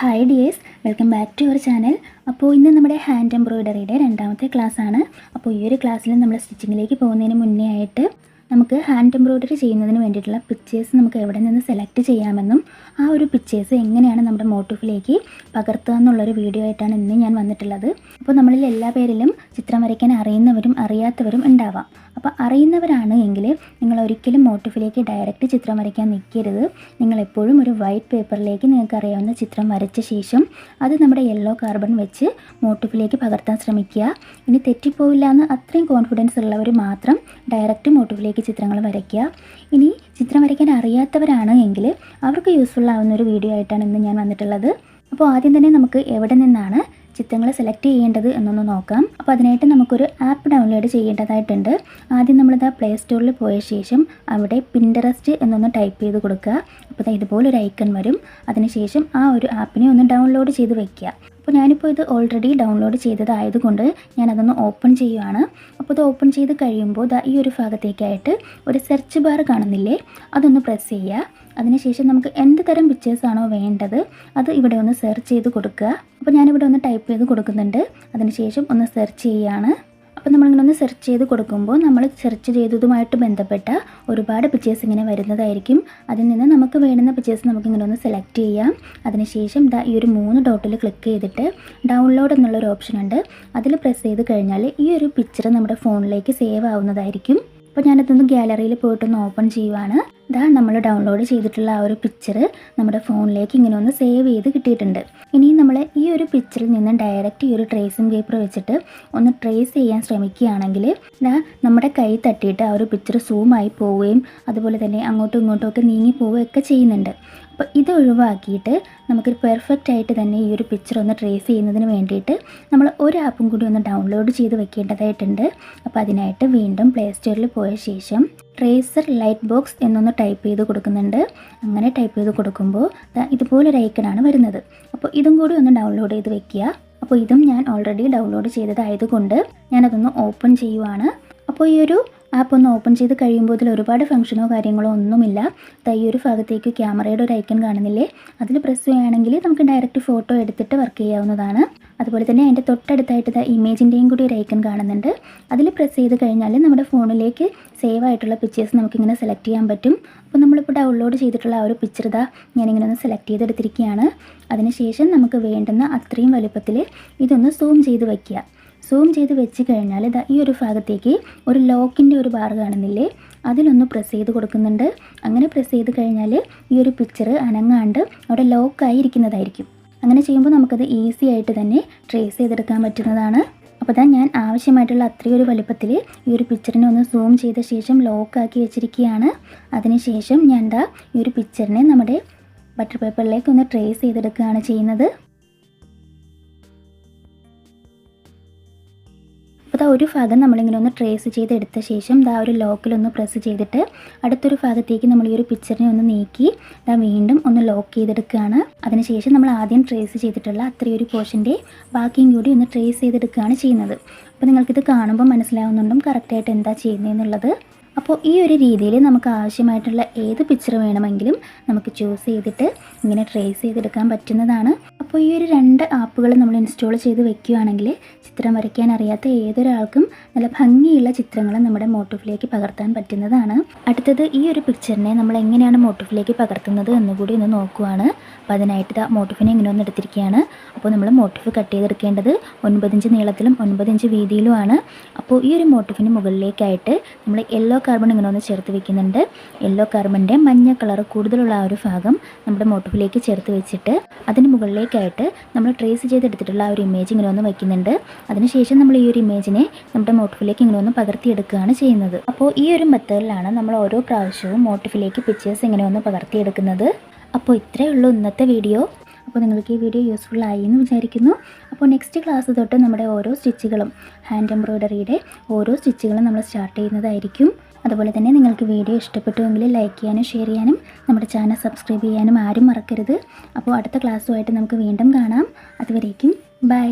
Hi dears welcome back to your channel അപ്പോൾ ഇന്ന് നമ്മുടെ ഹാൻഡ് എംബ്രോയിഡറിയുടെ രണ്ടാമത്തെ ക്ലാസ് ആണ് അപ്പോൾ ഈ ഒരു ക്ലാസ്സിൽ നമ്മൾ സ്റ്റിച്ചിങ്ങിലേക്ക് പോകുന്നതിന് മുന്നേ ആയിട്ട് നമുക്ക് ഹാൻഡ് എംബ്രോയിഡറി ചെയ്യുന്നതിന് വേണ്ടിയിട്ടുള്ള പിക്ചേഴ്സ് നമുക്ക് എവിടെ നിന്ന് സെലക്ട് ചെയ്യാമെന്നും ആ ഒരു പിക്ചേഴ്സ് എങ്ങനെയാണ് നമ്മുടെ മോട്ടീഫിലേക്ക് പകർത്തുക എന്നുള്ളൊരു വീഡിയോ ആയിട്ടാണ് ഇന്ന് ഞാൻ വന്നിട്ടുള്ളത്. അപ്പോൾ നമ്മളിൽ എല്ലാ പേരിലും ചിത്രം വരയ്ക്കാൻ അറിയുന്നവരും അറിയാത്തവരും ഉണ്ടാവാം. അപ്പോൾ അറിയുന്നവരാണ് എങ്കിൽ നിങ്ങൾ ഒരിക്കലും മോട്ടിഫിലേക്ക് ഡയറക്റ്റ് ചിത്രം വരയ്ക്കാൻ നിൽക്കരുത് നിങ്ങൾ എപ്പോഴും ഒരു വൈറ്റ് പേപ്പറിലേക്ക് നിങ്ങൾക്ക് അറിയാവുന്ന ചിത്രം വരച്ച ശേഷം അത് നമ്മുടെ യെല്ലോ കാർബൺ വെച്ച് മോട്ടിഫിലേക്ക് പകർത്താൻ ശ്രമിക്കുക. ഇനി തെറ്റിപ്പോവില്ല എന്ന് അത്രയും കോൺഫിഡൻസ് ഉള്ളവർ മാത്രം ഡയറക്റ്റ് മോട്ടിഫിലേക്ക് ചിത്രങ്ങൾ വരയ്ക്കുക. ഇനി ചിത്രം വരയ്ക്കാൻ അറിയാത്തവരാണ് എങ്കിൽ അവർക്ക് യൂസ്ഫുൾ ആവുന്ന ഒരു വീഡിയോ ആയിട്ടാണ് ഇന്ന് ഞാൻ വന്നിട്ടുള്ളത്. അപ്പോൾ ആദ്യം തന്നെ നമുക്ക് എവിടെ നിന്നാണ് ചിത്രങ്ങൾ സെലക്ട് ചെയ്യേണ്ടത് എന്നൊന്ന് നോക്കാം. അപ്പോൾ അതിനായിട്ട് നമുക്കൊരു ആപ്പ് ഡൗൺലോഡ് ചെയ്യേണ്ടതായിട്ടുണ്ട്. ആദ്യം നമ്മളിത് പ്ലേ സ്റ്റോറിൽ പോയ ശേഷം അവിടെ പിന്ററസ്റ്റ് എന്നൊന്ന് ടൈപ്പ് ചെയ്ത് കൊടുക്കുക. അപ്പോൾ ഇതുപോലൊരു ഐക്കൺ വരും. അതിനുശേഷം ആ ഒരു ആപ്പിനെ ഒന്ന് ഡൗൺലോഡ് ചെയ്ത് വയ്ക്കുക അപ്പോൾ ഞാനിപ്പോൾ ഇത് ഓൾറെഡി ഡൗൺലോഡ് ചെയ്തതായതുകൊണ്ട് ഞാനതൊന്ന് ഓപ്പൺ ചെയ്യുവാണ്. അപ്പോൾ ഇത് ഓപ്പൺ ചെയ്ത് കഴിയുമ്പോൾ ഈ ഒരു ഭാഗത്തേക്കായിട്ട് ഒരു സെർച്ച് ബാർ കാണുന്നില്ലേ? അതൊന്ന് പ്രസ് ചെയ്യുക. അതിനുശേഷം നമുക്ക് എന്ത് തരം പിക്ചേഴ്സാണോ വേണ്ടത് അത് ഇവിടെ ഒന്ന് സെർച്ച് ചെയ്ത് കൊടുക്കുക. അപ്പോൾ ഞാനിവിടെ ഒന്ന് ടൈപ്പ് ചെയ്ത് കൊടുക്കുന്നുണ്ട്. അതിനുശേഷം ഒന്ന് സെർച്ച് ചെയ്യുകയാണ് അപ്പോൾ നമ്മളിങ്ങനെ ഒന്ന് സെർച്ച് ചെയ്ത് കൊടുക്കുമ്പോൾ നമ്മൾ സെർച്ച് ചെയ്തതുമായിട്ട് ബന്ധപ്പെട്ട ഒരുപാട് പിക്ചേഴ്സ് ഇങ്ങനെ വരുന്നതായിരിക്കും. അതിൽ നിന്ന് നമുക്ക് വേണ്ടുന്ന പിക്ചേഴ്സ് നമുക്കിങ്ങനെ ഒന്ന് സെലക്ട് ചെയ്യാം. അതിനുശേഷം ദാ ഈ ഒരു മൂന്ന് ഡോട്ടിൽ ക്ലിക്ക് ചെയ്തിട്ട് ഡൗൺലോഡ് എന്നുള്ളൊരു ഓപ്ഷൻ ഉണ്ട്. അതിൽ പ്രസ് ചെയ്ത് കഴിഞ്ഞാൽ ഈ ഒരു പിക്ചർ നമ്മുടെ ഫോണിലേക്ക് സേവ് ആവുന്നതായിരിക്കും. അപ്പോൾ ഞാനതൊന്ന് ഗാലറിയിൽ പോയിട്ടൊന്ന് ഓപ്പൺ ചെയ്യുവാണ്. ഇതാ നമ്മൾ ഡൗൺലോഡ് ചെയ്തിട്ടുള്ള ആ ഒരു പിക്ചർ നമ്മുടെ ഫോണിലേക്ക് ഇങ്ങനെ ഒന്ന് സേവ് ചെയ്ത് കിട്ടിയിട്ടുണ്ട്. ഇനി നമ്മൾ ഈ ഒരു പിക്ചറിൽ നിന്ന് ഡയറക്റ്റ് ഈ ഒരു ട്രേസിംഗ് പേപ്പർ വെച്ചിട്ട് ഒന്ന് ട്രേസ് ചെയ്യാൻ ശ്രമിക്കുകയാണെങ്കിൽ ഇതാ നമ്മുടെ കൈ തട്ടിയിട്ട് ആ ഒരു പിക്ചർ സൂമായി പോവുകയും അതുപോലെ തന്നെ അങ്ങോട്ടും ഇങ്ങോട്ടും ഒക്കെ നീങ്ങി പോവുകയൊക്കെ ചെയ്യുന്നുണ്ട്. അപ്പോൾ ഇത് ഒഴിവാക്കിയിട്ട് നമുക്കൊരു പെർഫെക്റ്റ് ആയിട്ട് തന്നെ ഈ ഒരു പിക്ചർ ഒന്ന് ട്രേസ് ചെയ്യുന്നതിന് വേണ്ടിയിട്ട് നമ്മൾ ഒരു ആപ്പും കൂടി ഒന്ന് ഡൗൺലോഡ് ചെയ്ത് വെക്കേണ്ടതായിട്ടുണ്ട്. അപ്പോൾ അതിനായിട്ട് വീണ്ടും പ്ലേ സ്റ്റോറിൽ പോയ ശേഷം ട്രേസർ ലൈറ്റ് ബോക്സ് എന്നൊന്ന് ടൈപ്പ് ചെയ്ത് കൊടുക്കുന്നുണ്ട്. അങ്ങനെ ടൈപ്പ് ചെയ്ത് കൊടുക്കുമ്പോൾ ഇതുപോലൊരു ഐക്കണാണ് വരുന്നത്. അപ്പോൾ ഇതും കൂടി ഒന്ന് ഡൗൺലോഡ് ചെയ്ത് വെക്കുക. അപ്പോൾ ഇതും ഞാൻ ഓൾറെഡി ഡൗൺലോഡ് ചെയ്തതായതുകൊണ്ട് ഞാനതൊന്ന് ഓപ്പൺ ചെയ്യുവാണ്. അപ്പോൾ ഈ ഒരു ആപ്പ് ഒന്ന് ഓപ്പൺ ചെയ്ത് കഴിയുമ്പോൾ ഇതിൽ ഒരുപാട് ഫംഗ്ഷനോ കാര്യങ്ങളോ ഒന്നുമില്ല. ഈ ഒരു ഭാഗത്തേക്ക് ക്യാമറയുടെ ഒരു ഐക്കൺ കാണുന്നില്ലേ? അതിൽ പ്രസ് ചെയ്യുകയാണെങ്കിൽ നമുക്ക് ഡയറക്റ്റ് ഫോട്ടോ എടുത്തിട്ട് വർക്ക് ചെയ്യാവുന്നതാണ്. അതുപോലെ തന്നെ അതിന്റെ തൊട്ടടുത്തായിട്ട് ഇമേജിന്റെയും കൂടി ഒരു ഐക്കൺ കാണുന്നുണ്ട്. അതിൽ പ്രസ് ചെയ്ത് കഴിഞ്ഞാൽ നമ്മുടെ ഫോണിലേക്ക് സേവ് ആയിട്ടുള്ള പിക്ചേഴ്സ് നമുക്കിങ്ങനെ സെലക്ട് ചെയ്യാൻ പറ്റും. അപ്പോൾ നമ്മളിപ്പോൾ ഡൗൺലോഡ് ചെയ്തിട്ടുള്ള ആ ഒരു പിക്ചർ ഇതാ ഞാനിങ്ങനെ ഒന്ന് സെലക്ട് ചെയ്തെടുത്തിരിക്കുകയാണ്. അതിനുശേഷം നമുക്ക് വേണ്ടുന്ന അത്രയും വലുപ്പത്തിൽ ഇതൊന്ന് സൂം ചെയ്ത് വയ്ക്കുക സൂം ചെയ്ത് വെച്ച് കഴിഞ്ഞാൽ ഇതാ ഈ ഒരു ഭാഗത്തേക്ക് ഒരു ലോക്കിന്റെ ഒരു ബാർ കാണുന്നില്ലേ? അതിലൊന്ന് പ്രസ് ചെയ്ത് കൊടുക്കുന്നുണ്ട്. അങ്ങനെ പ്രസ് ചെയ്ത് കഴിഞ്ഞാൽ ഈ ഒരു പിക്ചർ അനങ്ങാണ്ട് അവിടെ ലോക്കായി ഇരിക്കുന്നതായിരിക്കും. അങ്ങനെ ചെയ്യുമ്പോൾ നമുക്കത് ഈസി ആയിട്ട് തന്നെ ട്രേസ് ചെയ്തെടുക്കാൻ പറ്റുന്നതാണ്. അപ്പോൾ തന്നെ ഞാൻ ആവശ്യമായിട്ടുള്ള അത്രയും ഒരു വലുപ്പത്തിൽ ഈ ഒരു പിക്ചറിനെ ഒന്ന് സൂം ചെയ്ത ശേഷം ലോക്കാക്കി വെച്ചിരിക്കുകയാണ്. അതിനുശേഷം ഞാൻ എന്താ ഈ ഒരു പിക്ചറിനെ നമ്മുടെ ബട്ടർ പേപ്പറിലേക്ക് ഒന്ന് ട്രേസ് ചെയ്തെടുക്കുകയാണ് ചെയ്യുന്നത്. അപ്പോൾ ഒരു ഭാഗം നമ്മളിങ്ങനെ ഒന്ന് ട്രേസ് ചെയ്തെടുത്ത ശേഷം ഇതാ ഒരു ലോക്കിലൊന്ന് പ്രസ് ചെയ്തിട്ട് അടുത്തൊരു ഭാഗത്തേക്ക് നമ്മൾ ഈ ഒരു പിക്ചറിനെ ഒന്ന് നീക്കി ഇതാ വീണ്ടും ഒന്ന് ലോക്ക് ചെയ്തെടുക്കുകയാണ്. അതിനുശേഷം നമ്മൾ ആദ്യം ട്രേസ് ചെയ്തിട്ടുള്ള അത്രയും ഒരു പോർഷന്റെ ബാക്കിയും കൂടി ഒന്ന് ട്രേസ് ചെയ്തെടുക്കുകയാണ് ചെയ്യുന്നത്. അപ്പോൾ നിങ്ങൾക്കിത് കാണുമ്പോൾ മനസ്സിലാവുന്നുണ്ടും കറക്റ്റായിട്ട് എന്താ ചെയ്യുന്നതെന്നുള്ളത് അപ്പോൾ ഈ ഒരു രീതിയിൽ നമുക്ക് ആവശ്യമായിട്ടുള്ള ഏത് പിക്ചർ വേണമെങ്കിലും നമുക്ക് ചൂസ് ചെയ്തിട്ട് ഇങ്ങനെ ട്രേസ് ചെയ്തെടുക്കാൻ പറ്റുന്നതാണ്. അപ്പോൾ ഈ ഒരു രണ്ട് ആപ്പുകൾ നമ്മൾ ഇൻസ്റ്റാൾ ചെയ്ത് വെക്കുകയാണെങ്കിൽ ചിത്രം വരയ്ക്കാൻ അറിയാത്ത ഏതൊരാൾക്കും നല്ല ഭംഗിയുള്ള ചിത്രങ്ങൾ നമ്മുടെ മോട്ടീഫിലേക്ക് പകർത്താൻ പറ്റുന്നതാണ്. അടുത്തത് ഈ ഒരു പിക്ചറിനെ നമ്മൾ എങ്ങനെയാണ് മോട്ടീഫിലേക്ക് പകർത്തുന്നത് എന്നുകൂടി ഒന്ന് നോക്കുവാണ്. അപ്പോൾ അതിനായിട്ട് ഇതാ മോട്ടീഫിനെ ഇങ്ങനെ ഒന്ന് എടുത്തിരിക്കുകയാണ്. അപ്പോൾ നമ്മൾ മോട്ടീഫ് കട്ട് ചെയ്തെടുക്കേണ്ടത് ഒൻപതിഞ്ച് നീളത്തിലും ഒൻപതിഞ്ച് വീതിയിലുമാണ്. അപ്പോൾ ഈ ഒരു മോട്ടീഫിന് മുകളിലേക്കായിട്ട് നമ്മൾ യെല്ലോ കാർബൺ ഇങ്ങനെ ഒന്ന് ചേർത്ത് വെക്കുന്നുണ്ട്. യെല്ലോ കാർബണിന്റെ മഞ്ഞ കളർ കൂടുതലുള്ള ആ ഒരു ഭാഗം നമ്മുടെ മോട്ടിഫിലേക്ക് ചേർത്ത് വെച്ചിട്ട് അതിന് മുകളിലേക്കായിട്ട് നമ്മൾ ട്രേസ് ചെയ്തെടുത്തിട്ടുള്ള ആ ഒരു ഇമേജ് ഇങ്ങനെ ഒന്ന് വയ്ക്കുന്നുണ്ട്. അതിനുശേഷം നമ്മൾ ഈ ഒരു ഇമേജിനെ നമ്മുടെ മോട്ടിഫിലേക്ക് ഇങ്ങനെ ഒന്ന് പകർത്തിയെടുക്കുകയാണ് ചെയ്യുന്നത്. അപ്പോൾ ഈ ഒരു മെത്തേഡിലാണ് നമ്മൾ ഓരോ പ്രാവശ്യവും മോട്ടിഫിലേക്ക് പിക്ചേഴ്സ് ഇങ്ങനെ ഒന്ന് പകർത്തിയെടുക്കുന്നത്. അപ്പോൾ ഇത്രയേ ഉള്ളൂ ഇന്നത്തെ വീഡിയോ അപ്പോൾ നിങ്ങൾക്ക് ഈ വീഡിയോ യൂസ്ഫുൾ ആയി എന്ന് വിചാരിക്കുന്നു. അപ്പോൾ നെക്സ്റ്റ് ക്ലാസ് തൊട്ട് നമ്മുടെ ഓരോ സ്റ്റിച്ചുകളും ഹാൻഡ് എംബ്രോയ്ഡറിയുടെ ഓരോ സ്റ്റിച്ചുകളും നമ്മൾ സ്റ്റാർട്ട് ചെയ്യുന്നതായിരിക്കും. അതുപോലെ തന്നെ നിങ്ങൾക്ക് വീഡിയോ ഇഷ്ടപ്പെട്ടുവെങ്കിൽ ലൈക്ക് ചെയ്യാനും ഷെയർ ചെയ്യാനും നമ്മുടെ ചാനൽ സബ്സ്ക്രൈബ് ചെയ്യാനും ആരും മറക്കരുത്. അപ്പോൾ അടുത്ത ക്ലാസ്സുമായിട്ട് നമുക്ക് വീണ്ടും കാണാം. അതുവരേക്കും ബൈ